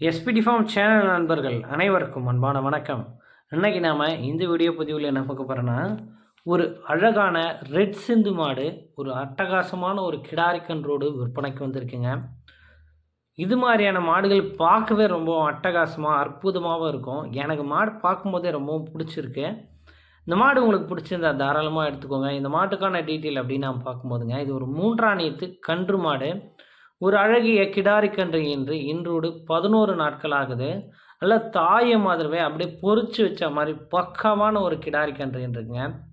SPD form channel நண்பர்கள் அனைவருக்கும் அன்பான வணக்கம். இன்னைக்கு நாம் இந்த வீடியோ பதிவில் என்ன பார்க்க போகிறோன்னா ஒரு அழகான ரெட் சிந்து மாடு ஒரு அட்டகாசமான ஒரு கிடாரிக்கன் ரோடு விற்பனைக்கு வந்திருக்குங்க. இது மாதிரியான மாடுகள் பார்க்கவே ரொம்ப அட்டகாசமாக அற்புதமாகவும் இருக்கும். எனக்கு மாடு பார்க்கும்போதே ரொம்பவும் பிடிச்சிருக்கு. இந்த மாடு உங்களுக்கு பிடிச்சிருந்தா தாராளமாக எடுத்துக்கோங்க. இந்த மாட்டுக்கான டீட்டெயில் அப்படின்னு நாம் பார்க்கும்போதுங்க இது ஒரு மூன்றாணியத்து கன்று மாடு. ஒரு அழகிய கிடாரி கன்று என்று இன்றோடு பதினோரு நாட்கள் ஆகுது. நல்ல தாயை மாதிரிவே அப்படியே பொறிச்சு வச்ச மாதிரி பக்கமான ஒரு கிடாரி கன்று என்றுங்க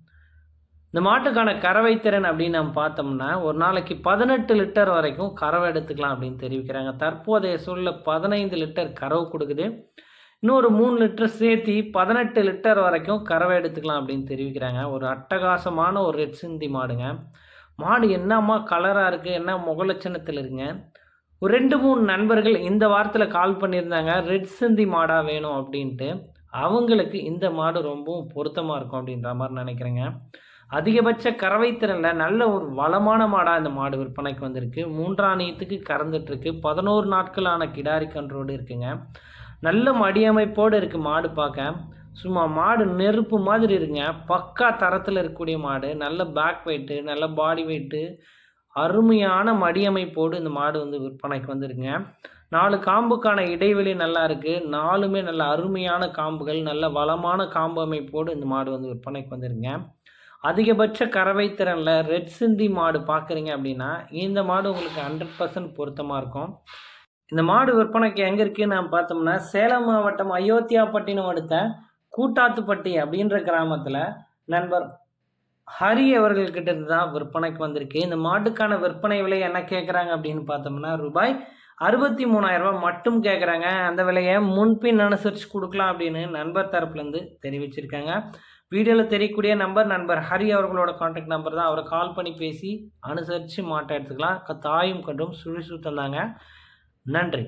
இந்த மாட்டுக்கான கறவை திறன் அப்படின்னு நம்ம பார்த்தோம்னா ஒரு நாளைக்கு பதினெட்டு லிட்டர் வரைக்கும் கறவை எடுத்துக்கலாம் அப்படின்னு தெரிவிக்கிறாங்க. தற்போதைய சூழலில் பதினைந்து லிட்டர் கறவை கொடுக்குது. இன்னொரு மூணு லிட்டர் சேர்த்தி பதினெட்டு லிட்டர் வரைக்கும் கறவை எடுத்துக்கலாம் அப்படின்னு தெரிவிக்கிறாங்க. ஒரு அட்டகாசமான ஒரு ரெட் சிந்தி மாடுங்க. மாடு என்னம்மா கலராக இருக்குது என்ன முகலட்சணத்தில் இருங்க? ஒரு ரெண்டு மூணு நண்பர்கள் இந்த வாரத்தில் கால் பண்ணியிருந்தாங்க. ரெட் சிந்தி மாடாக வேணும் அப்படின்ட்டு. அவங்களுக்கு இந்த மாடு ரொம்பவும் பொருத்தமாக இருக்கும் அப்படின்ற மாதிரி நினைக்கிறேங்க. அதிகபட்ச கறவைத்திறனில் நல்ல ஒரு வளமான மாடாக இந்த மாடு விற்பனைக்கு வந்திருக்கு. மூன்றாணியத்துக்கு கறந்துட்டுருக்கு. பதினோரு நாட்களான கிடாரி கன்றோடு இருக்குங்க நல்ல மடியமைப்போடு இருக்குது மாடு பார்க்க. சும்மா மாடு நெருப்பு மாதிரி இருங்க பக்கா தரத்தில் இருக்கக்கூடிய மாடு. நல்ல பேக் வெயிட்டு நல்ல பாடி வெயிட்டு அருமையான மடியமைப்போடு இந்த மாடு வந்து விற்பனைக்கு வந்துருங்க நாலு காம்புக்கான இடைவெளி நல்லா இருக்குது நாலுமே நல்ல அருமையான காம்புகள் நல்ல வளமான காம்பு அமைப்போடு இந்த மாடு வந்து விற்பனைக்கு வந்துருங்க அதிகபட்ச கறவை திறனில் ரெட் சிந்தி மாடு பார்க்குறீங்க அப்படின்னா இந்த மாடு உங்களுக்கு ஹண்ட்ரட் பர்சன்ட் பொருத்தமாக இருக்கும். இந்த மாடு விற்பனைக்கு எங்கே இருக்குன்னு நான் பார்த்தோம்னா சேலம் மாவட்டம் அயோத்தியாப்பட்டினம் அடுத்த கூட்டாத்துப்பட்டி அப்படின்ற கிராமத்தில் நண்பர் ஹரி அவர்கள்கிட்ட இருந்து தான் விற்பனைக்கு வந்திருக்கு. இந்த மாட்டுக்கான விற்பனை விலை என்ன கேட்குறாங்க அப்படின்னு பார்த்தோம்னா ரூபாய் அறுபத்தி மூணாயிரம் ரூபாய் மட்டும் கேட்குறாங்க அந்த விலையை முன்பின் அனுசரித்து கொடுக்கலாம் அப்படின்னு நண்பர் தரப்புலேருந்து தெரிவிச்சிருக்காங்க. வீடியோவில் தெரியக்கூடிய நம்பர் நண்பர் ஹரி அவர்களோட காண்டாக்ட் நம்பர் தான். அவரை கால் பண்ணி பேசி அனுசரித்து மாட்டை எடுத்துக்கலாம். தாயும் கண்டும் சுழி சுத்தந்தாங்க நன்றி.